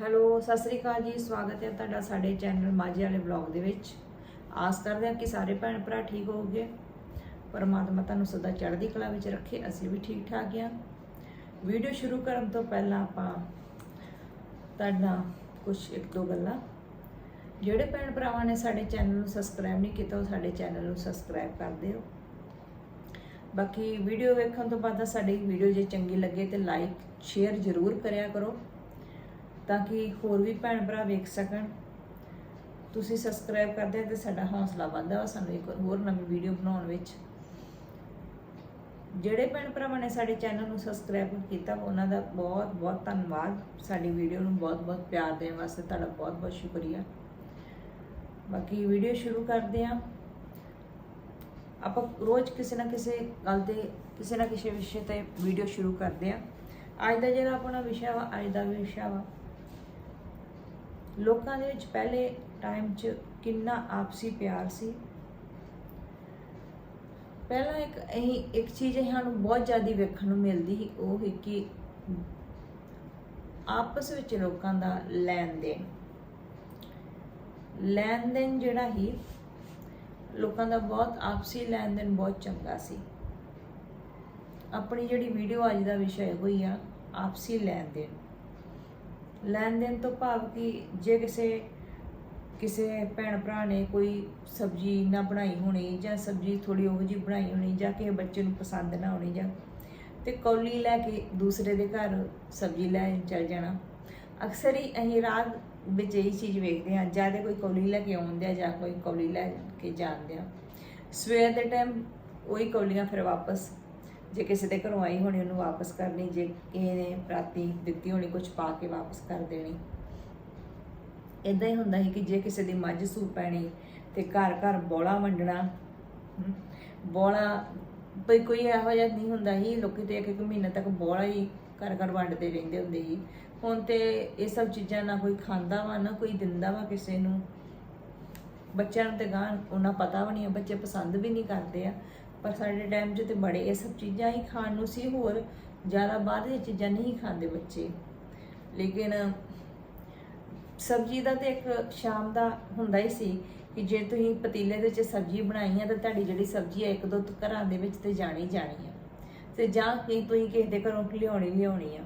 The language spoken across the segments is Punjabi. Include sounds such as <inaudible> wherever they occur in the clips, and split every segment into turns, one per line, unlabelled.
ਹੈਲੋ, ਸਤਿ ਸ੍ਰੀ ਅਕਾਲ ਜੀ, ਸਵਾਗਤ ਹੈ ਤੁਹਾਡਾ ਸਾਡੇ ਚੈਨਲ ਮਾਝੇ ਵਾਲੇ ਬਲੌਗ ਦੇ ਵਿੱਚ। ਆਸ ਕਰਦੇ ਹਾਂ ਕਿ ਸਾਰੇ ਭੈਣ ਭਰਾ ਠੀਕ ਹੋਵੋਗੇ। ਪਰਮਾਤਮਾ ਤੁਹਾਨੂੰ ਸਦਾ ਚੜ੍ਹਦੀ ਕਲਾ ਵਿੱਚ ਰੱਖੇ, ਅਸੀਂ ਵੀ ਠੀਕ ਠਾਕ ਹਾਂ। ਵੀਡੀਓ ਸ਼ੁਰੂ ਕਰਨ ਤੋਂ ਪਹਿਲਾਂ ਆਪਾਂ ਤੁਹਾਡਾ ਕੁਝ ਇੱਕ ਦੋ ਗੱਲਾਂ। ਜਿਹੜੇ ਭੈਣ ਭਰਾਵਾਂ ਨੇ ਸਾਡੇ ਚੈਨਲ ਨੂੰ ਸਬਸਕ੍ਰਾਈਬ ਨਹੀਂ ਕੀਤਾ, ਉਹ ਸਾਡੇ ਚੈਨਲ ਨੂੰ ਸਬਸਕ੍ਰਾਈਬ ਕਰ ਦਿਓ। ਬਾਕੀ ਵੀਡੀਓ ਵੇਖਣ ਤੋਂ ਬਾਅਦ ਸਾਡੀ ਵੀਡੀਓ ਜੇ ਚੰਗੀ ਲੱਗੇ ਤੇ ਲਾਈਕ ਸ਼ੇਅਰ ਜ਼ਰੂਰ ਕਰਿਆ ਕਰੋ। ਤਾਂ ਕਿ ਹੋਰ ਵੀ ਭੈਣ ਭਰਾ ਵੇਖ ਸਕਣ। ਤੁਸੀਂ ਸਬਸਕ੍ਰਾਈਬ ਕਰਦੇ ਹੋ ਤੇ ਸਾਡਾ ਹੌਸਲਾ ਵੱਧਦਾ ਵਾ ਸਾਨੂੰ ਇੱਕ ਹੋਰ ਨਵੀਂ ਵੀਡੀਓ ਬਣਾਉਣ ਵਿੱਚ। ਜਿਹੜੇ ਭੈਣ ਭਰਾਵਾਂ ਨੇ ਸਾਡੇ ਚੈਨਲ ਨੂੰ ਸਬਸਕ੍ਰਾਈਬ ਕੀਤਾ, ਉਹਨਾਂ ਦਾ ਬਹੁਤ ਬਹੁਤ ਧੰਨਵਾਦ। ਸਾਡੀ ਵੀਡੀਓ ਨੂੰ ਬਹੁਤ ਬਹੁਤ ਪਿਆਰ ਦੇਣ ਵਾਸਤੇ ਤੁਹਾਡਾ ਬਹੁਤ ਬਹੁਤ ਸ਼ੁਕਰੀਆ। ਬਾਕੀ ਵੀਡੀਓ ਸ਼ੁਰੂ ਕਰਦੇ ਹਾਂ। ਆਪਾਂ ਰੋਜ਼ ਕਿਸੇ ਨਾ ਕਿਸੇ ਗੱਲ ਤੇ, ਕਿਸੇ ਨਾ ਕਿਸੇ ਵਿਸ਼ੇ ਤੇ ਵੀਡੀਓ ਸ਼ੁਰੂ ਕਰਦੇ ਆ ਅੱਜ ਦਾ ਜਿਹੜਾ ਆਪਣਾ ਵਿਸ਼ਾ ਵਾ, ਅੱਜ ਦਾ ਵਿਸ਼ਾ ਵਾ ਲੋਕਾਂ ਦੇ ਵਿੱਚ ਪਹਿਲੇ ਟਾਈਮ 'ਚ ਕਿੰਨਾ ਆਪਸੀ ਪਿਆਰ ਸੀ? ਪਹਿਲਾਂ ਇੱਕ ਅਸੀਂ ਇੱਕ ਚੀਜ਼ ਅਸੀਂ ਸਾਨੂੰ ਬਹੁਤ ਜ਼ਿਆਦਾ ਵੇਖਣ ਨੂੰ ਮਿਲਦੀ ਸੀ, ਉਹ ਹੈ ਕਿ ਆਪਸ ਵਿੱਚ ਲੋਕਾਂ ਦਾ ਲੈਣ ਦੇਣ ਲੈਣ ਦੇਣ ਜਿਹੜਾ ਹੀ ਲੋਕਾਂ ਦਾ ਬਹੁਤ ਆਪਸੀ ਲੈਣ ਦੇਣ ਬਹੁਤ ਚੰਗਾ ਸੀ। ਆਪਣੀ ਜਿਹੜੀ ਵੀਡੀਓ ਅੱਜ ਦਾ ਵਿਸ਼ਾ ਹੋਈ ਆ, ਆਪਸੀ ਲੈਣ ਦੇਣ ਲੈਣ ਦੇਣ ਤੋਂ ਭਾਵ ਕਿ ਜੇ ਕਿਸੇ ਕਿਸੇ ਭੈਣ ਭਰਾ ਨੇ ਕੋਈ ਸਬਜ਼ੀ ਨਾ ਬਣਾਈ ਹੋਣੀ ਜਾਂ ਸਬਜ਼ੀ ਥੋੜੀ ਉਹੋ ਜਿਹੀ ਬਣਾਈ ਹੋਣੀ ਜਾਂ ਕਿਸੇ ਬੱਚੇ ਨੂੰ ਪਸੰਦ ਨਾ ਹੋਣੀ ਜਾਂ ਤੇ ਕੌਲੀ ਲੈ ਕੇ ਦੂਸਰੇ ਦੇ ਘਰ ਸਬਜ਼ੀ ਲੈ ਚਲ ਜਾਣਾ। ਅਕਸਰ ਹੀ ਅਸੀਂ ਰਾਤ ਵਿੱਚ ਇਹ ਚੀਜ਼ ਵੇਖਦੇ ਹਾਂ, ਜਾਂ ਤੇ ਕੋਈ ਕੌਲੀ ਲੈ ਕੇ ਆਉਂਦੇ ਆ ਜਾਂ ਕੋਈ ਕੌਲੀ ਲੈ ਕੇ ਜਾਂਦੇ ਆ। ਸਵੇਰ ਦੇ ਟਾਈਮ ਉਹੀ ਕੌਲੀਆਂ ਫਿਰ ਵਾਪਸ ਜੇ ਕਿਸੇ ਦੇ ਘਰੋਂ ਆਈ ਹੋਣੀ ਉਹਨੂੰ ਵਾਪਸ ਕਰਨੀ ਜੇ ਕਿਸੇ ਨੇ ਰਾਤੀ ਦਿੱਤੀ ਹੋਣੀ ਕੁਝ ਪਾ ਕੇ ਵਾਪਸ ਕਰ ਦੇਣੀ। ਇਦਾਂ ਹੀ ਹੁੰਦਾ ਸੀ ਕਿ ਜੇ ਕਿਸੇ ਦੀ ਮੱਝ ਸੂ ਪੈਣੀ ਤੇ ਘਰ ਘਰ ਬੋਲਾ ਵੰਡਣਾ ਹਮ, ਬੋਲਾ ਕੋਈ ਕੋਈ ਇਹੋ ਜਿਹਾ ਨਹੀਂ ਹੁੰਦਾ ਸੀ ਲੋਕੀ ਤੇ ਇੱਕ ਇੱਕ ਮਹੀਨੇ ਤੱਕ ਬੋਲਾ ਹੀ ਘਰ ਘਰ ਵੰਡਦੇ ਰਹਿੰਦੇ ਹੁੰਦੇ ਸੀ। ਹੁਣ ਤੇ ਇਹ ਸਭ ਚੀਜ਼ਾਂ ਨਾ ਕੋਈ ਖਾਂਦਾ ਵਾ ਨਾ ਕੋਈ ਦਿੰਦਾ ਵਾ ਕਿਸੇ ਨੂੰ। ਬੱਚਿਆਂ ਨੂੰ ਤੇ ਗਾਂ ਉਹਨਾਂ ਪਤਾ ਵੀ ਨਹੀਂ ਹੈ ਬੱਚੇ ਪਸੰਦ ਵੀ ਨਹੀਂ ਕਰਦੇ ਆ। ਪਰ ਸਾਡੇ ਟਾਈਮ 'ਚ ਤੇ ਬੜੇ ਇਹ ਸਭ ਚੀਜ਼ਾਂ ਹੀ ਖਾਣ ਨੂੰ ਸੀ, ਹੋਰ ਜ਼ਿਆਦਾ ਬਾਹਰ ਦੀਆਂ ਚੀਜ਼ਾਂ ਨਹੀਂ ਖਾਂਦੇ ਬੱਚੇ। ਲੇਕਿਨ ਸਬਜ਼ੀ ਦਾ ਤੇ ਇੱਕ ਸ਼ਾਮ ਦਾ ਹੁੰਦਾ ਹੀ ਸੀ ਕਿ ਜੇ ਤੁਸੀਂ ਪਤੀਲੇ ਦੇ ਵਿੱਚ ਸਬਜ਼ੀ ਬਣਾਈ ਹੈ, ਤਾਂ ਤੁਹਾਡੀ ਜਿਹੜੀ ਸਬਜ਼ੀ ਹੈ ਇੱਕ ਦੋ ਘਰਾਂ ਦੇ ਵਿੱਚ ਤੇ ਜਾਣੀ ਜਾਣੀ ਹੈ। ਤੇ ਜਾਂ ਕਿ ਤੁਸੀਂ ਕਿਸੇ ਦੇ ਘਰੋਂ ਲਿਆਉਣੀ ਲਿਆਉਣੀ ਆ।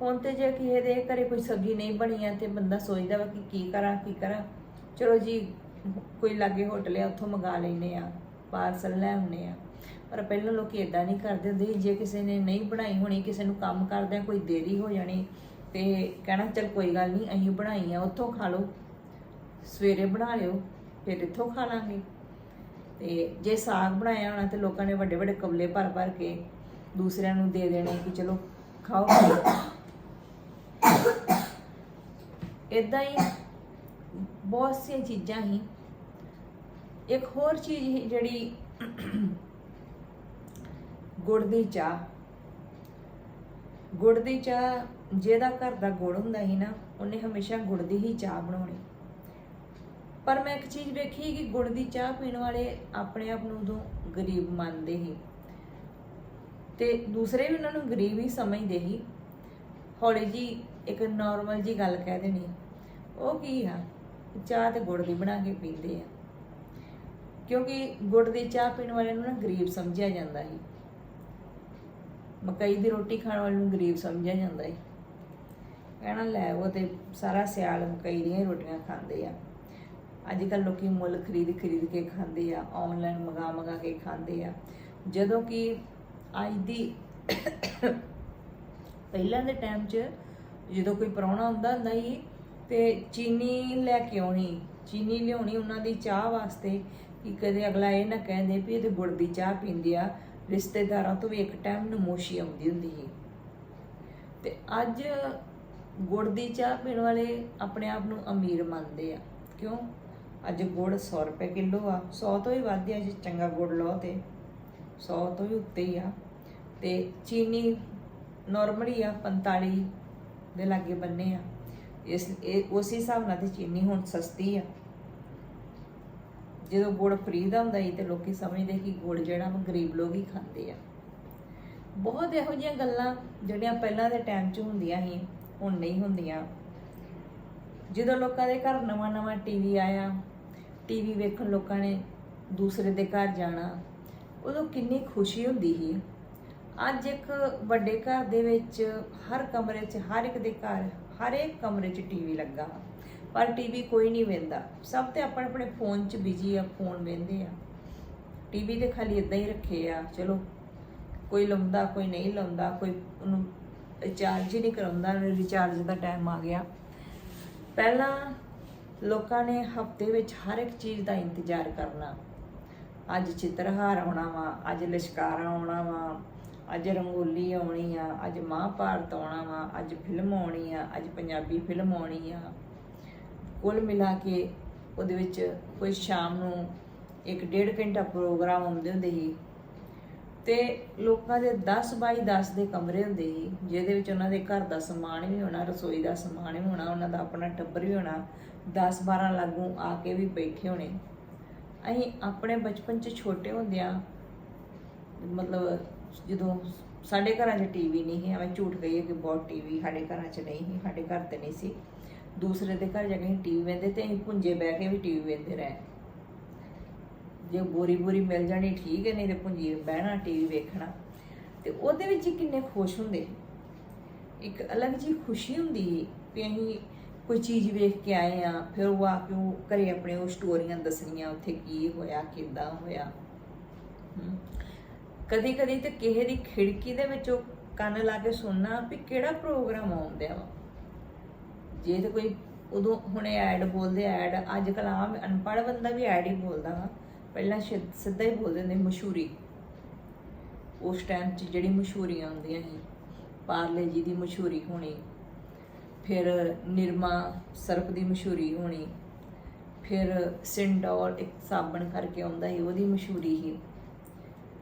ਹੁਣ ਤੇ ਜੇ ਕਿਸੇ ਦੇ ਘਰੇ ਕੋਈ ਸਬਜ਼ੀ ਨਹੀਂ ਬਣੀ ਆ ਤੇ ਬੰਦਾ ਸੋਚਦਾ ਵਾ ਕਿ ਕੀ ਕਰਾਂ ਕੀ ਕਰਾਂ। ਚਲੋ ਜੀ, ਕੋਈ ਲਾਗੇ ਹੋਟਲ ਆ, ਉੱਥੋਂ ਮੰਗਾ ਲੈਨੇ ਆ। ਪਾਰਸਲ ਲੈ ਆਉਂਦੇ ਆ। ਪਰ ਪਹਿਲਾਂ ਲੋਕੀ ਇਦਾਂ ਨਹੀਂ ਕਰਦੇ ਹੁੰਦੇ ਸੀ। ਜੇ ਕਿਸੇ ਨੇ ਨਹੀਂ ਬਣਾਈ ਹੋਣੀ, ਕਿਸੇ ਨੂੰ ਕੰਮ ਕਰਦਿਆਂ ਕੋਈ ਦੇਰੀ ਹੋ ਜਾਣੀ ਤੇ ਕਹਿਣਾ ਚਲ ਕੋਈ ਗੱਲ ਨਹੀਂ, ਅਸੀਂ ਬਣਾਈ ਆ, ਉੱਥੋਂ ਖਾ ਲਓ। ਸਵੇਰੇ ਬਣਾ ਲਿਓ, ਫਿਰ ਇੱਥੋਂ ਖਾ ਲਾਂਗੇ। ਤੇ ਜੇ ਸਾਗ ਬਣਾਇਆ ਹੋਣਾ ਤੇ ਲੋਕਾਂ ਨੇ ਵੱਡੇ ਵੱਡੇ ਕਬਲੇ ਭਰ ਭਰ ਕੇ ਦੂਸਰਿਆਂ ਨੂੰ ਦੇ ਦੇਣੇ ਕਿ ਚਲੋ ਖਾਓ। <coughs> ਇਦਾਂ ਹੀ ਬਹੁਤ ਸਾਰੀਆਂ ਚੀਜ਼ਾਂ ਹੀ ਇੱਕ ਹੋਰ ਚੀਜ਼ ਸੀ ਜਿਹੜੀ ਗੁੜ ਦੀ ਚਾਹ, ਗੁੜ ਦੀ ਚਾਹ ਜਿਹਦਾ ਘਰ ਦਾ ਗੁੜ ਹੁੰਦਾ ਸੀ ਨਾ, ਉਹਨੇ ਹਮੇਸ਼ਾ ਗੁੜ ਦੀ ਹੀ ਚਾਹ ਬਣਾਉਣੀ। ਪਰ ਮੈਂ ਇੱਕ ਚੀਜ਼ ਵੇਖੀ ਕਿ ਗੁੜ ਦੀ ਚਾਹ ਪੀਣ ਵਾਲੇ ਆਪਣੇ ਆਪ ਨੂੰ ਉਦੋਂ ਗਰੀਬ ਮੰਨਦੇ ਸੀ ਤੇ ਦੂਸਰੇ ਵੀ ਉਹਨਾਂ ਨੂੰ ਗਰੀਬ ਹੀ ਸਮਝਦੇ ਸੀ। ਹੌਲੀ ਜੀ ਇੱਕ ਨਾਰਮਲ ਜੀ ਗੱਲ ਕਹਿ ਦੇਣੀ, ਉਹ ਕੀ ਆ, ਚਾਹ ਤੇ ਗੁੜ ਦੀ ਬਣਾ ਕੇ ਪੀਂਦੇ ਆ। ਕਿਉਂਕਿ ਗੁੜ ਦੀ ਚਾਹ ਪੀਣ ਵਾਲੇ ਨੂੰ ਨਾ ਗਰੀਬ ਸਮਝਿਆ ਜਾਂਦਾ ਸੀ। ਮਕਈ ਦੀ ਰੋਟੀ ਖਾਣ ਵਾਲੇ ਨੂੰ ਗਰੀਬ ਸਮਝਿਆ ਜਾਂਦਾ ਸੀ। ਕਹਿਣਾ ਲੈ ਉਹ ਤੇ ਸਾਰਾ ਸਿਆਲ ਮਕਈ ਦੀਆਂ ਹੀ ਰੋਟੀਆਂ ਖਾਂਦੇ ਆ। ਅੱਜ ਕੱਲ ਲੋਕੀ ਮੁੱਲ ਖਰੀਦ ਖਰੀਦ ਕੇ ਖਾਂਦੇ ਆ ਆਨਲਾਈਨ ਮੰਗਾ ਮੰਗਾ ਕੇ ਖਾਂਦੇ ਆ। ਜਦੋਂ ਕਿ ਅੱਜ ਦੀ ਪਹਿਲਾਂ ਦੇ ਟਾਈਮ 'ਚ ਜਦੋਂ ਕੋਈ ਪ੍ਰਾਹੁਣਾ ਹੁੰਦਾ ਹੁੰਦਾ ਸੀ ਤੇ ਚੀਨੀ ਲੈ ਕੇ ਆਉਣੀ, ਚੀਨੀ ਲਿਆਉਣੀ ਉਹਨਾਂ ਦੀ ਚਾਹ ਵਾਸਤੇ ਕਿ ਕਦੇ ਅਗਲਾ ਇਹ ਨਾ ਕਹਿੰਦੇ ਵੀ ਇਹ ਤੇ ਗੁੜ ਦੀ ਚਾਹ ਪੀਂਦੀ ਆ, ਰਿਸ਼ਤੇਦਾਰਾਂ ਤੋਂ ਵੀ ਇੱਕ ਟਾਈਮ ਨਮੋਸ਼ੀ ਆਉਂਦੀ ਹੁੰਦੀ ਸੀ। ਤੇ ਅੱਜ ਗੁੜ ਦੀ ਚਾਹ ਪੀਣ ਵਾਲੇ ਆਪਣੇ ਆਪ ਨੂੰ ਅਮੀਰ ਮੰਨਦੇ ਆ। ਕਿਉਂ? ਅੱਜ ਗੁੜ 100 ਰੁਪਏ ਕਿਲੋ ਆ 100 ਤੋਂ ਹੀ ਵੱਧ ਆ ਜੇ ਚੰਗਾ ਗੁੜ ਲਓ ਤੇ। 100 ਤੋਂ ਹੀ ਉੱਤੇ ਹੀ ਆ। ਤੇ ਚੀਨੀ ਨਾਰਮਲੀ ਆ 45 ਦੇ ਲਾਗੇ ਬੰਨੇ ਆ। ਇਸ, ਇਹ, ਉਸ ਹਿਸਾਬ ਨਾਲ ਤੇ ਚੀਨੀ ਹੁਣ ਸਸਤੀ ਆ। ਜਦੋਂ ਗੁੜ ਫਰੀ ਦਾ ਹੁੰਦਾ ਸੀ ਤੇ ਲੋਕੀ ਸਮਝਦੇ ਕਿ ਗੁੜ ਜਿਹੜਾ ਵਾ ਗਰੀਬ ਲੋਕ ਹੀ ਖਾਂਦੇ ਆ। ਬਹੁਤ ਇਹੋ ਜਿਹੀਆਂ ਗੱਲਾਂ ਜਿਹੜੀਆਂ ਪਹਿਲਾਂ ਦੇ ਟਾਈਮ 'ਚ ਹੁੰਦੀਆਂ ਸੀ, ਹੁਣ ਨਹੀਂ ਹੁੰਦੀਆਂ। ਜਦੋਂ ਲੋਕਾਂ ਦੇ ਘਰ ਨਵਾਂ ਨਵਾਂ ਟੀਵੀ ਆਇਆ ਟੀਵੀ ਵੇਖਣ ਲੋਕਾਂ ਨੇ ਦੂਸਰੇ ਦੇ ਘਰ ਜਾਣਾ, ਉਦੋਂ ਕਿੰਨੀ ਖੁਸ਼ੀ ਹੁੰਦੀ ਸੀ। ਅੱਜ ਇੱਕ ਵੱਡੇ ਘਰ ਦੇ ਵਿੱਚ ਹਰ ਕਮਰੇ 'ਚ, ਹਰ ਇੱਕ ਦੇ ਘਰ ਹਰ ਇੱਕ ਕਮਰੇ 'ਚ ਟੀਵੀ ਲੱਗਾ। ਪਰ ਟੀਵੀ ਕੋਈ ਨਹੀਂ ਵੇਂਦਾ। ਸਭ ਤੇ ਆਪਣੇ ਆਪਣੇ ਫੋਨ 'ਚ ਬਿਜ਼ੀ ਆ, ਫੋਨ ਵੇਂਦੇ ਆ। ਟੀਵੀ ਤੇ ਖਾਲੀ ਇਦਾਂ ਹੀ ਰੱਖੇ ਆ, ਚਲੋ, ਕੋਈ ਲਾਉਂਦਾ, ਕੋਈ ਨਹੀਂ ਲਾਉਂਦਾ, ਕੋਈ ਉਹਨੂੰ ਰਿਚਾਰਜ ਹੀ ਨਹੀਂ ਕਰਾਉਂਦਾ ਰਿਚਾਰਜ ਦਾ ਟਾਈਮ ਆ ਗਿਆ। ਪਹਿਲਾਂ ਲੋਕਾਂ ਨੇ ਹਫ਼ਤੇ ਵਿੱਚ ਹਰ ਇੱਕ ਚੀਜ਼ ਦਾ ਇੰਤਜ਼ਾਰ ਕਰਨਾ। ਅੱਜ ਚਿੱਤਰਹਾਰ ਆਉਣਾ ਵਾ, ਅੱਜ ਲਿਸ਼ਕਾਰਾ ਆਉਣਾ ਵਾ, ਅੱਜ ਰੰਗੋਲੀ ਆਉਣੀ ਆ, ਅੱਜ ਮਹਾਭਾਰਤ ਆਉਣਾ ਵਾ, ਅੱਜ ਫਿਲਮ ਆਉਣੀ ਆ, ਅੱਜ ਪੰਜਾਬੀ ਫਿਲਮ ਆਉਣੀ ਆ। ਕੁੱਲ ਮਿਲਾ ਕੇ ਉਹਦੇ ਵਿੱਚ ਕੋਈ ਸ਼ਾਮ ਨੂੰ ਇੱਕ ਡੇਢ ਘੰਟਾ ਪ੍ਰੋਗਰਾਮ ਹੁੰਦੇ ਹੁੰਦੇ ਸੀ। ਤੇ ਲੋਕਾਂ ਦੇ 10 ਬਾਈ 10 ਦੇ ਕਮਰੇ ਹੁੰਦੇ ਸੀ, ਜਿਹਦੇ ਵਿੱਚ ਉਹਨਾਂ ਦੇ ਘਰ ਦਾ ਸਮਾਨ ਵੀ ਹੋਣਾ, ਰਸੋਈ ਦਾ ਸਮਾਨ ਵੀ ਹੋਣਾ, ਉਹਨਾਂ ਦਾ ਆਪਣਾ ਟੱਬਰ ਵੀ ਹੋਣਾ 10 12 ਲਾਗੂ ਆ ਕੇ ਵੀ ਬੈਠੇ ਹੋਣੇ। ਅਸੀਂ ਆਪਣੇ ਬਚਪਨ 'ਚ ਛੋਟੇ ਹੁੰਦਿਆਂ ਮਤਲਬ ਜਦੋਂ ਸਾਡੇ ਘਰਾਂ 'ਚ ਟੀਵੀ ਨਹੀਂ ਸੀ, ਐਵੇਂ ਝੂਠ ਕਹੀਏ ਕਿ ਬਹੁਤ ਟੀਵੀ ਸਾਡੇ ਘਰਾਂ 'ਚ ਨਹੀਂ ਸੀ, ਸਾਡੇ ਘਰ ਤੇ ਨਹੀਂ ਸੀ। ਦੂਸਰੇ ਦੇ ਘਰ ਜਾ ਕੇ ਅਸੀਂ ਟੀਵੀ ਵੇਖਦੇ ਤੇ ਅਸੀਂ ਪੁੰਜੇ ਬਹਿ ਕੇ ਵੀ ਟੀਵੀ ਵੇਖਦੇ ਰਹੇ। ਜੇ ਬੋਰੀ ਬੋਰੀ ਮਿਲ ਜਾਣੀ ਠੀਕ ਹੈ, ਨਹੀਂ ਤੇ ਪੁੰਜੀ ਬਹਿਣਾ, ਟੀਵੀ ਵੇਖਣਾ। ਤੇ ਉਹਦੇ ਵਿੱਚ ਹੀ ਕਿੰਨੇ ਖੁਸ਼ ਹੁੰਦੇ। ਇੱਕ ਅਲੱਗ ਜੀ ਖੁਸ਼ੀ ਹੁੰਦੀ ਸੀ ਵੀ ਅਸੀਂ ਕੋਈ ਚੀਜ਼ ਵੇਖ ਕੇ ਆਏ ਆ ਫਿਰ ਉਹ ਆ ਕੇ ਉਹ ਘਰੇ ਆਪਣੇ ਉਹ ਸਟੋਰੀਆਂ ਦੱਸਣੀਆਂ, ਉੱਥੇ ਕੀ ਹੋਇਆ, ਕਿੱਦਾਂ ਹੋਇਆ। ਕਦੀ ਕਦੀ ਤੇ ਕਿਸੇ ਦੀ ਖਿੜਕੀ ਦੇ ਵਿੱਚੋਂ ਕੰਨ ਲਾ ਕੇ ਸੁਣਨਾ ਵੀ ਕਿਹੜਾ ਪ੍ਰੋਗਰਾਮ ਆਉਂਦਿਆ ਵਾ। ਜੇ ਤੇ ਕੋਈ ਉਦੋਂ ਹੁਣੇ ਐਡ ਬੋਲਦੇ, ਐਡ ਅੱਜ ਕੱਲ੍ਹ ਆਮ ਅਨਪੜ੍ਹ ਬੰਦਾ ਵੀ ਐਡ ਹੀ ਬੋਲਦਾ ਵਾ। ਪਹਿਲਾਂ ਸ਼ਿ- ਸਿੱਧਾ ਹੀ ਬੋਲਦੇ ਹੁੰਦੇ ਮਸ਼ਹੂਰੀ। ਉਸ ਟਾਈਮ 'ਚ ਜਿਹੜੀ ਮਸ਼ਹੂਰੀਆਂ ਹੁੰਦੀਆਂ ਸੀ, ਪਾਰਲੇ ਜੀ ਦੀ ਮਸ਼ਹੂਰੀ ਹੋਣੀ, ਫਿਰ ਨਿਰਮਾ ਸਰਪ ਦੀ ਮਸ਼ਹੂਰੀ ਹੋਣੀ, ਫਿਰ ਸਿੰਡੋਲ ਇੱਕ ਸਾਬਣ ਕਰਕੇ ਆਉਂਦਾ ਸੀ, ਉਹਦੀ ਮਸ਼ਹੂਰੀ ਸੀ।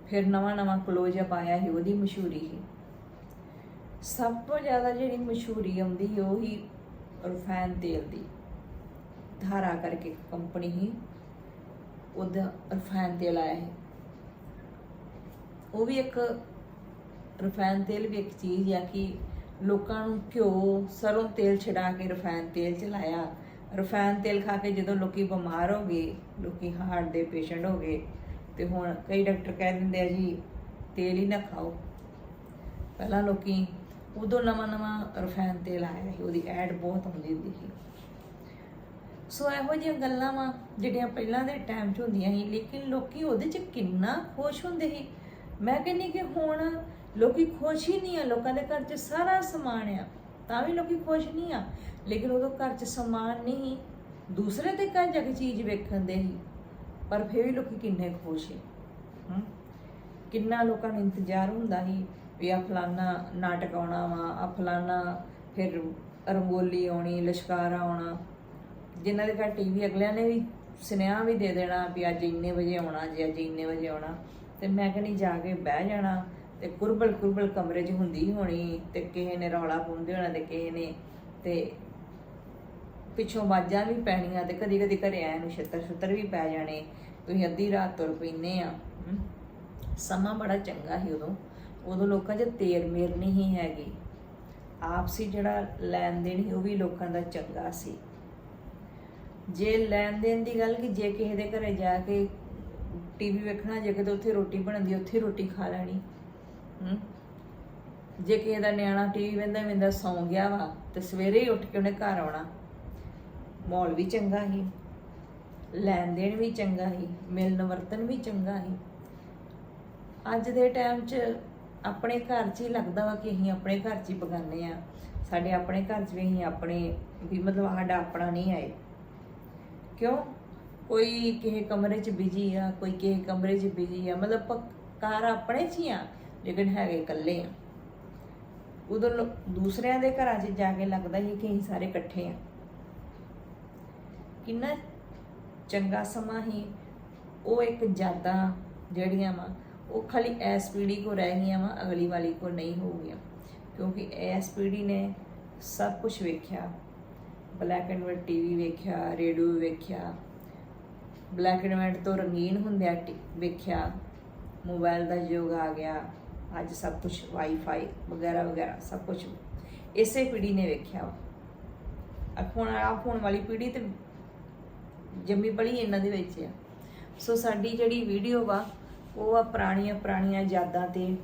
ਫਿਰ ਨਵਾਂ ਨਵਾਂ ਕਲੋਜ ਅਪ ਆਇਆ ਸੀ, ਉਹਦੀ ਮਸ਼ਹੂਰੀ ਸੀ। ਸਭ ਤੋਂ ਜ਼ਿਆਦਾ ਜਿਹੜੀ ਮਸ਼ਹੂਰੀ ਆਉਂਦੀ ਸੀ, ਉਹ ਹੀ ਰਫੈਨ ਤੇਲ ਦੀ ਧਾਰਾ ਕਰਕੇ ਕੰਪਨੀ ਹੀ ਉਹਦਾ ਰਫੈਨ ਤੇਲ ਆਇਆ ਹੈ ਉਹ ਵੀ ਇੱਕ ਰਫੈਨ ਤੇਲ ਵੀ ਇੱਕ ਚੀਜ਼ ਆ ਕਿ ਲੋਕਾਂ ਨੂੰ ਘਿਓ, ਸਰੋਂ ਤੇਲ ਛਡਾ ਕੇ ਰਫੈਨ ਤੇਲ ਚਲਾਇਆ। ਲਾਇਆ ਤੇਲ ਖਾ ਕੇ ਜਦੋਂ ਲੋਕੀ ਬਿਮਾਰ ਹੋ ਗਏ, ਲੋਕੀ ਹਾਰਟ ਦੇ ਪੇਸ਼ੈਂਟ ਹੋ ਗਏ, ਤੇ ਹੁਣ ਕਈ ਡਾਕਟਰ ਕਹਿ ਦਿੰਦੇ ਆ ਜੀ, ਤੇਲ ਹੀ ਨਾ ਖਾਓ। ਪਹਿਲਾਂ ਲੋਕੀ ਉਦੋਂ ਨਵਾਂ ਨਵਾਂ ਰਫੈਨ ਤੇਲ ਆਇਆ ਸੀ, ਉਹਦੀ ਐਡ ਬਹੁਤ ਹੁੰਦੀ ਹੁੰਦੀ ਸੀ। ਸੋ ਇਹੋ ਜਿਹੀਆਂ ਗੱਲਾਂ ਵਾ ਜਿਹੜੀਆਂ ਪਹਿਲਾਂ ਦੇ ਟਾਈਮ 'ਚ ਹੁੰਦੀਆਂ ਸੀ, ਲੇਕਿਨ ਲੋਕੀ ਉਹਦੇ 'ਚ ਕਿੰਨਾ ਖੁਸ਼ ਹੁੰਦੇ ਸੀ। ਮੈਂ ਕਹਿੰਨੀ ਕਿ ਹੁਣ ਲੋਕੀ ਖੁਸ਼ ਹੀ ਨਹੀਂ ਆ, ਲੋਕਾਂ ਦੇ ਘਰ 'ਚ ਸਾਰਾ ਸਮਾਨ ਆ, ਤਾਂ ਵੀ ਲੋਕੀ ਖੁਸ਼ ਨਹੀਂ ਆ। ਲੇਕਿਨ ਉਦੋਂ ਘਰ 'ਚ ਸਮਾਨ ਨਹੀਂ ਦੂਸਰੇ ਦੇ ਘਰ ਜਾ ਕੇ ਚੀਜ਼ ਵੇਖਣ ਦੇ ਹੀ ਪਰ ਫਿਰ ਵੀ ਲੋਕੀ ਕਿੰਨੇ ਖੁਸ਼ ਸੀ। ਕਿੰਨਾ ਲੋਕਾਂ ਨੂੰ ਇੰਤਜ਼ਾਰ ਹੁੰਦਾ ਸੀ ਵੀ ਆ ਫਲਾਨਾ ਨਾਟਕ ਆਉਣਾ ਵਾ ਆ ਫਲਾਨਾ ਫਿਰ ਰੰਗੋਲੀ ਆਉਣੀ, ਲਸ਼ਕਾਰਾ ਆਉਣਾ। ਜਿਨ੍ਹਾਂ ਦੇ ਘਰ ਟੀਵੀ ਅਗਲਿਆਂ ਨੇ ਵੀ ਸੁਨੇਹਾ ਵੀ ਦੇ ਦੇਣਾ ਵੀ ਅੱਜ ਇੰਨੇ ਵਜੇ ਆਉਣਾ, ਜੀ ਅੱਜ ਇੰਨੇ ਵਜੇ ਆਉਣਾ। ਤੇ ਮੈਂ ਕਹਿੰਦੀ ਜਾ ਕੇ ਬਹਿ ਜਾਣਾ। ਤੇ ਕੁਰਬਲ ਕੁਰਬਲ ਕਮਰੇ 'ਚ ਹੁੰਦੀ ਹੋਣੀ, ਤੇ ਕਿਸੇ ਨੇ ਰੌਲਾ ਪਾਉਂਦੇ ਹੋਣਾ ਤੇ ਕਿਸੇ ਨੇ। ਤੇ ਪਿੱਛੋਂ ਬਾਜਾਂ ਵੀ ਪੈਣੀਆਂ ਤੇ ਕਦੀ ਕਦੀ ਘਰੇ ਆਇਆ ਨੂੰ ਛਿੱਤਰ ਛੁੱਤਰ ਵੀ ਪੈ ਜਾਣੇ। ਤੁਸੀਂ ਅੱਧੀ ਰਾਤ ਤੁਰ ਪੈਨੇ ਆ। ਸਮਾਂ ਬੜਾ ਚੰਗਾ ਸੀ ਉਦੋਂ। ਉਦੋਂ ਲੋਕਾਂ 'ਚ ਤੇਰ ਮੇਰ ਨਹੀਂ ਹੈਗੀ। ਆਪਸੀ ਜਿਹੜਾ ਲੈਣ ਦੇਣ ਸੀ, ਉਹ ਵੀ ਲੋਕਾਂ ਦਾ ਚੰਗਾ ਸੀ। ਜੇ ਲੈਣ ਦੇਣ ਦੀ ਗੱਲ ਕਿ ਜੇ ਕਿਸੇ ਦੇ ਘਰੇ ਜਾ ਕੇ ਟੀਵੀ ਵੇਖਣਾ, ਜੇ ਕਿਤੇ ਉੱਥੇ ਰੋਟੀ ਬਣਦੀ, ਉੱਥੇ ਰੋਟੀ ਖਾ ਲੈਣੀ ਹਮ। ਜੇ ਕਿਸੇ ਦਾ ਨਿਆਣਾ ਟੀਵੀ ਵੇਂਦਾ ਵੇਂਦਾ ਸੌਂ ਗਿਆ ਵਾ, ਤੇ ਸਵੇਰੇ ਹੀ ਉੱਠ ਕੇ ਉਹਨੇ ਘਰ ਆਉਣਾ। ਮਾਹੌਲ ਵੀ ਚੰਗਾ ਸੀ। ਲੈਣ ਦੇਣ ਵੀ ਚੰਗਾ ਸੀ। ਮਿਲਣ ਵਰਤਨ ਵੀ ਚੰਗਾ ਸੀ। ਅੱਜ ਦੇ ਟਾਈਮ 'ਚ ਆਪਣੇ ਘਰ 'ਚ ਹੀ ਲੱਗਦਾ ਵਾ ਕਿ ਅਸੀਂ ਆਪਣੇ ਘਰ 'ਚ ਹੀ ਬਗਾਨੇ ਆ। ਸਾਡੇ ਆਪਣੇ ਘਰ 'ਚ ਵੀ ਅਸੀਂ ਆਪਣੇ, ਵੀ ਮਤਲਬ ਸਾਡਾ ਆਪਣਾ ਨਹੀਂ ਆਏ। ਕਿਉਂ? ਕੋਈ ਕਿਸੇ ਕਮਰੇ 'ਚ ਬਿਜ਼ੀ ਆ, ਕੋਈ ਕਿਸੇ ਕਮਰੇ 'ਚ ਬਿਜ਼ੀ ਆ, ਮਤਲਬ ਪ- ਘਰ ਆਪਣੇ 'ਚ ਹੀ ਆ, ਲੇਕਿਨ ਹੈਗੇ ਇਕੱਲੇ ਆ। ਉਦੋਂ ਦੂਸਰਿਆਂ ਦੇ ਘਰਾਂ 'ਚ ਜਾ ਕੇ ਲੱਗਦਾ ਸੀ ਕਿ ਅਸੀਂ ਸਾਰੇ ਇਕੱਠੇ ਆ। ਕਿੰਨਾ ਚੰਗਾ ਸਮਾਂ ਹੀ ਉਹ ਇੱਕ ਯਾਦਾਂ ਜਿਹੜੀਆਂ ਵਾ ਉਹ ਖਾਲੀ ਐਸ ਪੀੜੀ ਕੋ ਰਹਿ ਗਈਆਂ ਵਾ, ਅਗਲੀ ਵਾਲੀ ਕੋ ਨਹੀਂ ਹੋ ਗਈਆਂ। ਕਿਉਂਕਿ ਐਸ ਪੀੜੀ ਨੇ, ਸਭ ਕੁਝ ਵੇਖਿਆ। ਬਲੈਕ ਐਂਡ ਵਾਈਟ ਟੀਵੀ ਵੇਖਿਆ ਰੇਡੀਓ ਵੇਖਿਆ। ਬਲੈਕ ਐਂਡ ਵਾਈਟ ਤੋਂ ਰੰਗੀਨ ਹੁੰਦਿਆ ਵੇਖਿਆ। ਮੋਬਾਈਲ ਦਾ ਯੁੱਗ ਆ ਗਿਆ। ਅੱਜ ਸਭ ਕੁਝ ਵਾਈਫਾਈ ਵਗੈਰਾ ਵਗੈਰਾ, ਸਭ ਕੁਝ ਇਸੇ ਪੀੜ੍ਹੀ ਨੇ ਵੇਖਿਆ ਵਾ। ਹੁਣ ਆ ਹੁਣ ਵਾਲੀ ਪੀੜ੍ਹੀ ਤੇ ਜੰਮੀ ਪਲੀ ਇਹਨਾਂ ਦੇ ਵਿੱਚ ਆ। ਸੋ ਸਾਡੀ ਜਿਹੜੀ ਵੀਡੀਓ ਵਾ ਉਹ ਆ ਪੁਰਾਣੀਆਂ ਪੁਰਾਣੀਆਂ ਯਾਦਾਂ ਤੇ,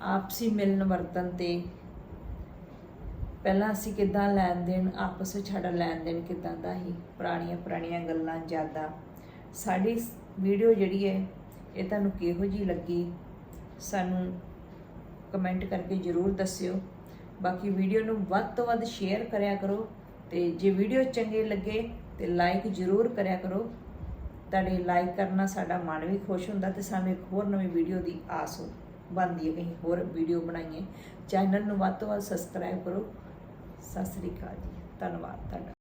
ਆਪਸੀ ਮਿਲਨ ਵਰਤਨ ਤੇ। ਪਹਿਲਾਂ ਅਸੀਂ ਕਿਦਾਂ ਲੈਣ ਦੇਣ, ਆਪਸ ਵਿੱਚ ਸਾਡਾ ਲੈਣ ਦੇਣ ਕਿਦਾਂ ਦਾ ਸੀ? ਪੁਰਾਣੀਆਂ ਪੁਰਾਣੀਆਂ ਗੱਲਾਂ, ਯਾਦਾਂ। ਸਾਡੀ ਵੀਡੀਓ ਜਿਹੜੀ ਹੈ, ਇਹ ਤੁਹਾਨੂੰ ਕਿਹੋ ਜੀ ਲੱਗੀ? ਸਾਨੂੰ ਕਮੈਂਟ ਕਰਕੇ ਜਰੂਰ ਦੱਸਿਓ। ਬਾਕੀ ਵੀਡੀਓ ਨੂੰ ਵੱਧ ਤੋਂ ਵੱਧ ਸ਼ੇਅਰ ਕਰਿਆ ਕਰੋ ਤੇ ਜੇ ਵੀਡੀਓ ਚੰਗੇ ਲੱਗੇ ਤੇ ਲਾਈਕ ਜਰੂਰ ਕਰਿਆ ਕਰੋ। ਤੁਹਾਡੇ ਲਾਈਕ ਕਰਨਾ ਸਾਡਾ ਮਨ ਵੀ ਖੁਸ਼ ਹੁੰਦਾ ਤੇ ਸਾਨੂੰ ਇੱਕ ਹੋਰ ਨਵੀਂ ਵੀਡੀਓ ਦੀ ਆਸ ਹੋ ਬਣਦੀ ਹੈ। ਕਿ ਅਸੀਂ ਹੋਰ ਵੀਡੀਓ ਬਣਾਈਏ। ਚੈਨਲ ਨੂੰ ਵੱਧ ਤੋਂ ਵੱਧ ਸਬਸਕ੍ਰਾਈਬ ਕਰੋ। ਸਤਿ ਸ੍ਰੀ ਅਕਾਲ ਜੀ। ਧੰਨਵਾਦ ਤੁਹਾਡਾ।